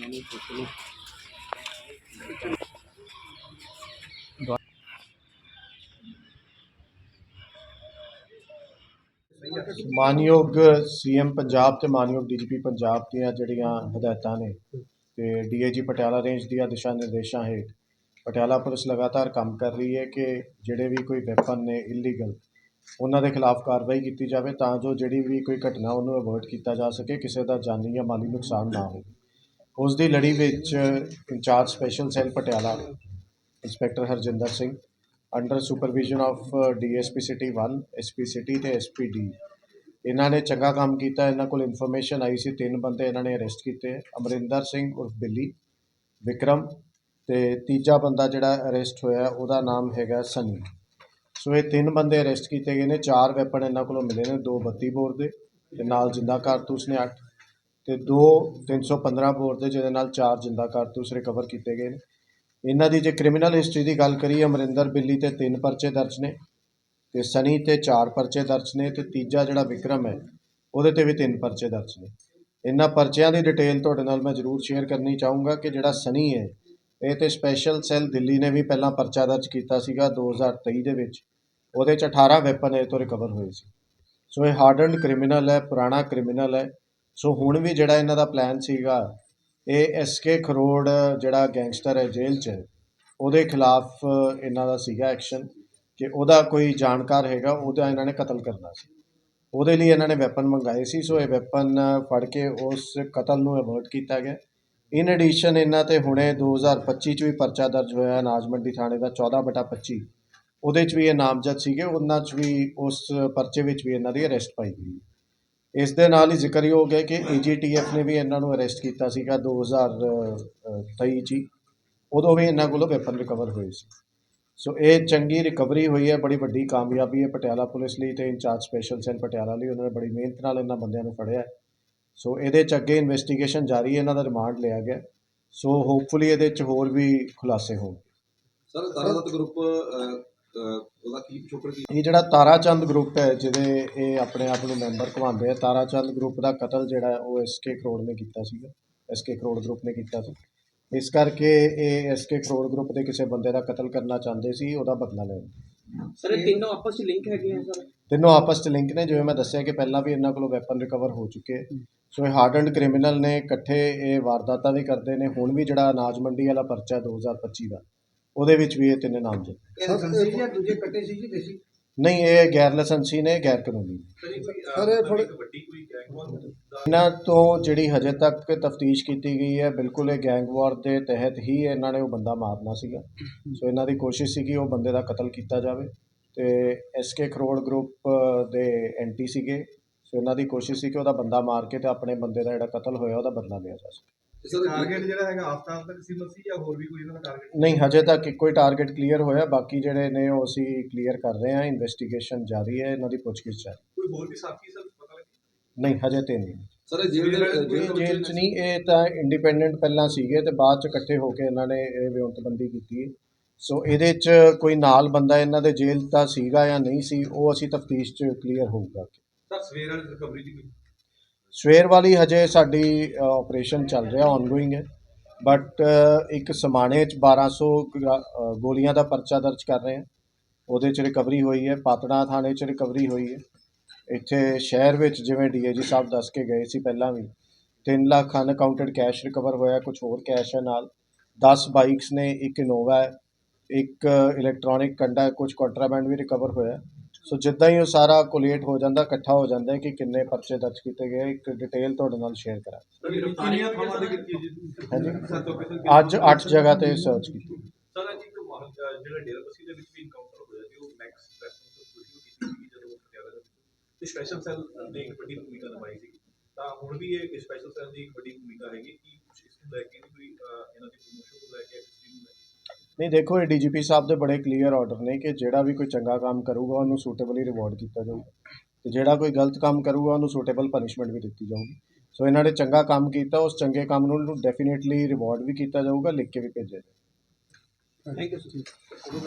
ਇਹਨਾਂ ਨੂੰ ਪੁੱਛ ਲਓ ਮਾਨਯੋਗ ਸੀਐਮ ਪੰਜਾਬ ਤੇ ਮਾਨਯੋਗ ਡੀਜੀਪੀ ਪੰਜਾਬ ਦੀਆਂ ਜਿਹੜੀਆਂ ਹਦਾਇਤਾਂ ਨੇ ਤੇ ਡੀਏਜੀ ਪਟਿਆਲਾ ਰੇਂਜ ਦੀਆਂ ਦਿਸ਼ਾ ਨਿਰਦੇਸ਼ਾਂ ਹੇਠ ਪਟਿਆਲਾ ਪੁਲਿਸ ਲਗਾਤਾਰ ਕੰਮ ਕਰ ਰਹੀ ਹੈ ਕਿ ਜਿਹੜੇ ਵੀ ਕੋਈ ਵੈਪਨ ਨੇ ਇਲੀਗਲ ਉਹਨਾਂ ਦੇ ਖਿਲਾਫ ਕਾਰਵਾਈ ਕੀਤੀ ਜਾਵੇ ਤਾਂ ਜੋ ਜਿਹੜੀ ਵੀ ਕੋਈ ਘਟਨਾ ਉਹਨੂੰ ਅਵੋਇਡ ਕੀਤਾ ਜਾ ਸਕੇ, ਕਿਸੇ ਦਾ ਜਾਨੀ ਜਾਂ ਮਾਲੀ ਨੁਕਸਾਨ ਨਾ ਹੋਵੇ। ਉਸ ਦੀ ਲੜੀ ਵਿੱਚ incharge special cell Patiala, inspector Harjinder Singh, under supervision of DSP city 1 SP city ਤੇ ਐਸਪੀਡੀ ਇਹਨਾਂ ਨੇ ਚੰਗਾ ਕੰਮ ਕੀਤਾ, ਇਹਨਾਂ ਕੋਲ ਇਨਫੋਰਮੇਸ਼ਨ ਆਈ ਸੀ, ਤਿੰਨ ਬੰਦੇ ਇਹਨਾਂ ਨੇ ਅਰੈਸਟ ਕੀਤੇ, ਅਮਰਿੰਦਰ ਸਿੰਘ ਉਰਫ ਬਿੱਲੀ, ਵਿਕਰਮ ਤੇ ਤੀਜਾ ਬੰਦਾ ਜਿਹੜਾ ਅਰੈਸਟ ਹੋਇਆ, ਉਹਦਾ ਨਾਮ ਹੈਗਾ ਸਨੀ। ਸੋ ਇਹ ਤਿੰਨ ਬੰਦੇ ਅਰੈਸਟ ਕੀਤੇ ਗਏ ਨੇ, ਚਾਰ ਵੈਪਨ ਇਹਨਾਂ ਕੋਲੋਂ ਮਿਲੇ ਨੇ, ਦੋ 32 ਬੋਰ ਦੇ, ਤੇ ਨਾਲ ਜਿੰਦਾ ਕਾਰਤੂਸ ਨੇ 8 ਅਤੇ ਦੋ 315 ਬੋਰ ਦੇ ਜਿਹਦੇ ਨਾਲ ਚਾਰ ਜਿੰਦਾ ਕਾਰਤੂਸ ਰਿਕਵਰ ਕੀਤੇ ਗਏ ਨੇ। ਇਹਨਾਂ ਦੀ ਜੇ ਕ੍ਰਿਮੀਨਲ ਹਿਸਟਰੀ ਦੀ ਗੱਲ ਕਰੀਏ, ਅਮਰਿੰਦਰ ਬਿੱਲੀ ਤੇ ਤਿੰਨ ਪਰਚੇ ਦਰਜ ਨੇ ਤੇ ਸਨੀ ਤੇ ਚਾਰ ਪਰਚੇ ਦਰਜ ਨੇ ਤੇ ਤੀਜਾ ਜਿਹੜਾ ਵਿਕਰਮ ਹੈ, ਉਹਦੇ ਤੇ ਵੀ ਤਿੰਨ ਪਰਚੇ ਦਰਜ ਨੇ। ਇਹਨਾਂ ਪਰਚਿਆਂ ਦੀ ਡਿਟੇਲ ਤੁਹਾਡੇ ਨਾਲ ਮੈਂ ਜ਼ਰੂਰ ਸ਼ੇਅਰ ਕਰਨੀ ਚਾਹੂੰਗਾ ਕਿ ਜਿਹੜਾ ਸਨੀ ਹੈ, ਇਹ ਤੇ ਸਪੈਸ਼ਲ ਸੈੱਲ ਦਿੱਲੀ ਨੇ ਵੀ ਪਹਿਲਾਂ ਪਰਚਾ ਦਰਜ ਕੀਤਾ ਸੀਗਾ 2023 ਦੇ ਵਿੱਚ। ਉਹਦੇ ਚ 18 ਵੈਪਨ ਇਹ ਤੋਂ ਰਿਕਵਰ ਹੋਏ ਸੀ। ਸੋ ਇਹ ਹਾਰਡਨਡ ਕ੍ਰਿਮੀਨਲ ਹੈ, ਪੁਰਾਣਾ ਕ੍ਰਿਮੀਨਲ ਹੈ। ਸੋ ਹੁਣ ਵੀ ਜਿਹੜਾ ਇਹਨਾਂ ਦਾ ਪਲਾਨ ਸੀਗਾ, ਇਹ ਐਸਕੇ ਖਰੋੜ ਜਿਹੜਾ ਗੈਂਗਸਟਰ ਹੈ ਜੇਲ੍ਹ 'ਚ, ਉਹਦੇ ਖਿਲਾਫ ਇਹਨਾਂ ਦਾ ਸੀਗਾ ਐਕਸ਼ਨ ਕਿ ਉਹਦਾ ਕੋਈ ਜਾਣਕਾਰ ਹੈਗਾ, ਉਹਦਾ ਇਹਨਾਂ ਨੇ ਕਤਲ ਕਰਨਾ ਸੀ। ਉਹਦੇ ਲਈ ਇਹਨਾਂ ਨੇ ਵੈਪਨ ਮੰਗਾਏ ਸੀ ਸੋ ਇਹ ਵੈਪਨ ਫੜ ਕੇ ਉਸ ਕਤਲ ਨੂੰ ਅਵੋਇਡ ਕੀਤਾ ਗਿਆ। ਇਨ ਐਡੀਸ਼ਨ ਇਹਨਾਂ ਤੇ ਹੁਣੇ 2025 ਚ ਵੀ ਪਰਚਾ ਦਰਜ ਹੋਇਆ ਅਨਾਜ ਮੰਡੀ ਥਾਣੇ ਦਾ 14 ਬਟਾ 25 ਉਹਦੇ ਚ ਵੀ ਇਹ ਨਾਮਜ਼ਦ ਸੀਗੇ, ਉਹਨਾਂ ਚ ਵੀ ਉਸ ਪਰਚੇ ਵਿੱਚ ਵੀ ਇਹਨਾਂ ਦੀ ਅਰੈਸਟ ਪਾਈ ਗਈ ਇਸ ਦੇ ਨਾਲ ਹੀ ਜ਼ਿਕਰਯੋਗ ਹੈ ਕਿ ਏਜੀਟੀਐਫ ਨੇ ਵੀ ਇਹਨਾਂ ਨੂੰ ਅਰੈਸਟ ਕੀਤਾ ਸੀਗਾ 2023 ਚ ਹੀ। ਉਦੋਂ ਵੀ ਇਹਨਾਂ ਕੋਲੋਂ ਵੈਪਨ ਰਿਕਵਰ ਹੋਏ ਸੀ। ਸੋ ਇਹ ਚੰਗੀ ਰਿਕਵਰੀ ਹੋਈ ਹੈ, ਬੜੀ ਵੱਡੀ ਕਾਮਯਾਬੀ ਹੈ ਪਟਿਆਲਾ ਪੁਲਿਸ ਲਈ ਤੇ ਇੰਚਾਰਜ ਸਪੈਸ਼ਲ ਸੈੱਲ ਪਟਿਆਲਾ ਲਈ। ਉਹਨਾਂ ਨੇ ਬੜੀ ਮਿਹਨਤ ਨਾਲ ਇਹਨਾਂ ਬੰਦਿਆਂ ਨੂੰ ਫੜਿਆ। ਸੋ ਇਹਦੇ ਚ ਅੱਗੇ ਇਨਵੈਸਟੀਗੇਸ਼ਨ ਜਾਰੀ ਹੈ, ਇਹਨਾਂ ਦਾ ਰਿਮਾਂਡ ਲਿਆ ਗਿਆ। ਸੋ ਹੋਪਫੁਲੀ ਇਹਦੇ ਚ ਹੋਰ ਵੀ ਖੁਲਾਸੇ ਹੋਣ ਸਰ ਤਾਰਾਦਤ ਗਰੁੱਪ ਉਹਦਾ ਕੀ ਪਿਛੋਕੜ ਕੀ ਇਹ ਜਿਹੜਾ ਤਾਰਾਚੰਦ ਗਰੁੱਪ ਹੈ ਜਿਹਦੇ ਇਹ ਆਪਣੇ ਆਪ ਨੂੰ ਮੈਂਬਰ ਕਹਾਉਂਦੇ ਆ ਤਾਰਾਚੰਦ ਗਰੁੱਪ ਦਾ ਕਤਲ ਜਿਹੜਾ ਉਹ ਐਸਕੇ ਕਰੋੜ ਨੇ ਕੀਤਾ ਸੀਗਾ। ਐਸਕੇ ਕਰੋੜ ਗਰੁੱਪ ਨੇ ਕੀਤਾ ਸੀ। ਇਸ ਕਰਕੇ ਇਹ ਐਸਕੇ ਕਰੋੜ ਗਰੁੱਪ ਦੇ ਕਿਸੇ ਬੰਦੇ ਦਾ ਕਤਲ ਕਰਨਾ ਚਾਹੁੰਦੇ ਸੀ ਉਹਦਾ ਬਦਲਾ ਲੈਣ। ਸਰ ਇਹ ਤਿੰਨੋਂ ਆਪਸ ਵਿੱਚ ਲਿੰਕ ਹੈਗੇ ਆ ਸਰ? ਤਿੰਨੋਂ ਆਪਸ 'ਚ ਲਿੰਕ ਨੇ ਜਿਵੇਂ ਮੈਂ ਦੱਸਿਆ ਕਿ ਪਹਿਲਾਂ ਵੀ ਇਹਨਾਂ ਕੋਲੋਂ ਵੈਪਨ ਰਿਕਵਰ ਹੋ ਚੁੱਕੇ ਸੋ ਇਹ ਹਾਰਡਨਡ ਕ੍ਰਿਮੀਨਲ ਨੇ ਇਕੱਠੇ ਇਹ ਵਾਰਦਾਤਾਂ ਵੀ ਕਰਦੇ ਨੇ। ਹੁਣ ਵੀ ਜਿਹੜਾ ਅਨਾਜ ਮੰਡੀ ਵਾਲਾ ਪਰਚਾ 2025 ਦਾ ਉਹਦੇ ਵਿੱਚ ਵੀ ਇਹ ਤਿੰਨੇ ਨਾਮਜ਼ਦ ਇਹ ਲਾਇਸੈਂਸੀ ਜਾਂ ਦੂਜੇ ਕੱਟੇ ਸੀ ਜੀ ਦੇਸੀ? ਨਹੀਂ ਇਹ ਗੈਰ ਲਾਇਸੈਂਸੀ ਨੇ ਗੈਰ ਕਾਨੂੰਨੀ। ਸਰ ਇਹ ਥੋੜੀ ਵੱਡੀ ਕੋਈ ਗੈਂਗ ਇਹਨਾਂ ਤੋਂ ਜਿਹੜੀ ਹਜੇ ਤੱਕ ਤਫਤੀਸ਼ ਕੀਤੀ ਗਈ ਹੈ ਬਿਲਕੁਲ ਇਹ ਗੈਂਗ ਵਾਰ ਦੇ ਤਹਿਤ ਹੀ ਇਹਨਾਂ ਨੇ ਉਹ ਬੰਦਾ ਮਾਰਨਾ ਸੀਗਾ। ਸੋ ਇਹਨਾਂ ਦੀ ਕੋਸ਼ਿਸ਼ ਸੀ ਕਿ ਉਹ ਬੰਦੇ ਦਾ ਕਤਲ ਕੀਤਾ ਜਾਵੇ ਤੇ ਐਸਕੇ ਕਰੋੜ ਗਰੁੱਪ ਦੇ ਐਂਟੀ ਸੀਗੇ। ਸੋ ਇਹਨਾਂ ਦੀ ਕੋਸ਼ਿਸ਼ ਸੀ ਕਿ ਉਹਦਾ ਬੰਦਾ ਮਾਰ ਕੇ ਤੇ ਆਪਣੇ ਬੰਦੇ ਦਾ ਜਿਹੜਾ ਕਤਲ ਹੋਇਆ ਉਹਦਾ ਬਦਲਾ ਲਿਆ ਜਾ ਸਕੇ। ਟਾਰਗੇਟ ਜਿਹੜਾ ਹੈਗਾ ਆਫਤਾਬ ਤੱਕ ਸੀਮਤ ਸੀ ਜਾਂ ਹੋਰ ਵੀ ਕੋਈ ਇਹਨਾਂ ਦਾ ਟਾਰਗੇਟ ਨਹੀਂ ਹਜੇ ਤੱਕ ਇੱਕੋ ਹੀ ਟਾਰਗੇਟ ਕਲੀਅਰ ਹੋਇਆ ਬਾਕੀ ਜਿਹੜੇ ਨੇ ਉਹ ਅਸੀਂ ਕਲੀਅਰ ਕਰ ਰਹੇ ਹਾਂ ਇਨਵੈਸਟੀਗੇਸ਼ਨ ਜਾਰੀ ਹੈ ਇਹਨਾਂ ਦੀ ਪੁੱਛਗਿੱਛ ਜਾਰੀ ਕੋਈ ਹੋਰ ਵੀ ਸਾਥੀ ਸਰ ਪਤਾ ਲੱਗਿਆ ਨਹੀਂ ਹਜੇ ਤੇ ਨਹੀਂ। ਸਰ ਇਹ ਜੇਲ੍ਹ ਦੇ ਜੇਲ੍ਹ 'ਚ ਨਹੀਂ ਇਹ ਤਾਂ ਇੰਡੀਪੈਂਡੈਂਟ ਪਹਿਲਾਂ ਸੀਗੇ ਤੇ ਬਾਅਦ 'ਚ ਇਕੱਠੇ ਹੋ ਕੇ ਇਹਨਾਂ ਨੇ ਇਹ ਵਿਉਂਤਬੰਦੀ ਕੀਤੀ ਸੋ ਇਹਦੇ 'ਚ ਕੋਈ ਨਾਲ ਬੰਦਾ ਇਹਨਾਂ ਦੇ ਜੇਲ੍ਹ ਦਾ ਸੀਗਾ ਜਾਂ ਨਹੀਂ ਸੀ ਉਹ ਅਸੀਂ ਤਫਤੀਸ਼ 'ਚ ਕਲੀਅਰ ਹੋਊਗਾ। ਸਰ ਸਵੇਰ ਵਾਲੀ ਰਿਕਵਰੀ ਦੀ ਕੋਈ ਸਵੇਰ ਵਾਲੀ ਹਜੇ ਸਾਡੀ ਆਪਰੇਸ਼ਨ ਚੱਲ ਰਿਹਾ ਆਨਗੋਇੰਗ ਹੈ। ਬਟ ਇੱਕ ਸਮਾਣੇ 'ਚ 1200 ਗਰਾ- ਗੋਲੀਆਂ ਦਾ ਪਰਚਾ ਦਰਜ ਕਰ ਰਹੇ ਹਾਂ। ਉਹਦੇ 'ਚ ਰਿਕਵਰੀ ਹੋਈ ਹੈ, ਪਾਤੜਾ ਥਾਣੇ 'ਚ ਰਿਕਵਰੀ ਹੋਈ ਹੈ। ਇੱਥੇ ਸ਼ਹਿਰ ਵਿੱਚ ਜਿਵੇਂ ਡੀਏਜੀ ਸਾਹਿਬ ਦੱਸ ਕੇ ਗਏ ਸੀ ਪਹਿਲਾਂ ਵੀ 3 ਲੱਖ ਅਨਕਾਊਂਟਡ ਕੈਸ਼ ਰਿਕਵਰ ਹੋਇਆ ਕੁਝ ਹੋਰ ਕੈਸ਼ ਹੈ ਨਾਲ। 10 ਬਾਈਕਸ ਨੇ, ਇੱਕ ਇਨੋਵਾ ਹੈ ਇੱਕ ਇਲੈਕਟ੍ਰੋਨਿਕ ਕੰਡਾ ਹੈ ਕੁਝ ਕੰਟਰਾਬੈਂਡ ਵੀ ਰਿਕਵਰ ਹੋਇਆ। ਸੋ ਜਿੱਦਾਂ ਹੀ ਉਹ ਸਾਰਾ ਕੋਲੇਟ ਹੋ ਜਾਂਦਾ ਇਕੱਠਾ ਹੋ ਜਾਂਦਾ ਹੈ ਕਿ ਕਿੰਨੇ ਪਰਚੇ ਦਰਜ ਕੀਤੇ ਗਏ ਇੱਕ ਡਿਟੇਲ ਤੁਹਾਡੇ ਨਾਲ ਸ਼ੇਅਰ ਕਰਾਂ। ਸਰ ਅੱਜ 8 ਜਗ੍ਹਾ ਤੇ ਸਰਚ ਕੀਤੀ। ਸਰ ਅੱਜ ਇੱਕ ਜਿਹੜਾ ਡੇਰਾ ਬਸੀ ਦੇ ਵਿੱਚ ਵੀ ਇਨਕਾਊਂਟਰ ਹੋਇਆ ਸੀ ਉਹ ਮੈਕਸ ਪ੍ਰੈਸ ਤੋਂ ਵੀਡੀਓ ਕੀਤੀ ਸੀ ਜਦੋਂ ਪਟਿਆਲਾ ਦੇ ਵਿੱਚ। ਤੇ ਸਪੈਸ਼ਲ ਸੈੱਲ ਨੇ ਇੱਕ ਵੱਡੀ ਭੂਮਿਕਾ ਨਿਭਾਈ ਸੀ। ਤਾਂ ਹੁਣ ਵੀ ਇਹ ਸਪੈਸ਼ਲ ਸੈੱਲ ਦੀ ਇੱਕ ਵੱਡੀ ਭੂਮਿਕਾ ਹੈਗੀ ਕਿ ਕੁਝ ਇਸ ਨੂੰ ਲੈ ਕੇ ਵੀ ਕੋਈ ਇਹਨਾਂ ਦੀ ਪ੍ਰਮੋਸ਼ਨ ਨੂੰ ਲੈ ਕੇ ਇਸ ਚੀਜ਼ ਨੂੰ ਲੈ ਕੇ ਨਹੀਂ, ਦੇਖੋ, ਇਹ ਡੀਜੀਪੀ ਸਾਹਿਬ ਦੇ ਬੜੇ ਕਲੀਅਰ ਆਰਡਰ ਨੇ ਕਿ ਜਿਹੜਾ ਵੀ ਕੋਈ ਚੰਗਾ ਕੰਮ ਕਰੂਗਾ, ਉਹਨੂੰ ਸੂਟੇਬਲੀ ਰਿਵਾਰਡ ਕੀਤਾ ਜਾਊਗਾ ਤੇ ਜਿਹੜਾ ਕੋਈ ਗਲਤ ਕੰਮ ਕਰੂਗਾ, ਉਹਨੂੰ ਸੂਟੇਬਲ ਪਨਿਸ਼ਮੈਂਟ ਵੀ ਦਿੱਤੀ ਜਾਊਗੀ। ਸੋ ਇਹਨਾਂ ਨੇ ਚੰਗਾ ਕੰਮ ਕੀਤਾ, ਉਸ ਚੰਗੇ ਕੰਮ ਨੂੰ ਡੈਫੀਨੇਟਲੀ ਰਿਵਾਰਡ ਵੀ ਕੀਤਾ ਜਾਊਗਾ, ਲਿਖ ਕੇ ਵੀ ਭੇਜਿਆ ਜਾਊਗਾ। Thank you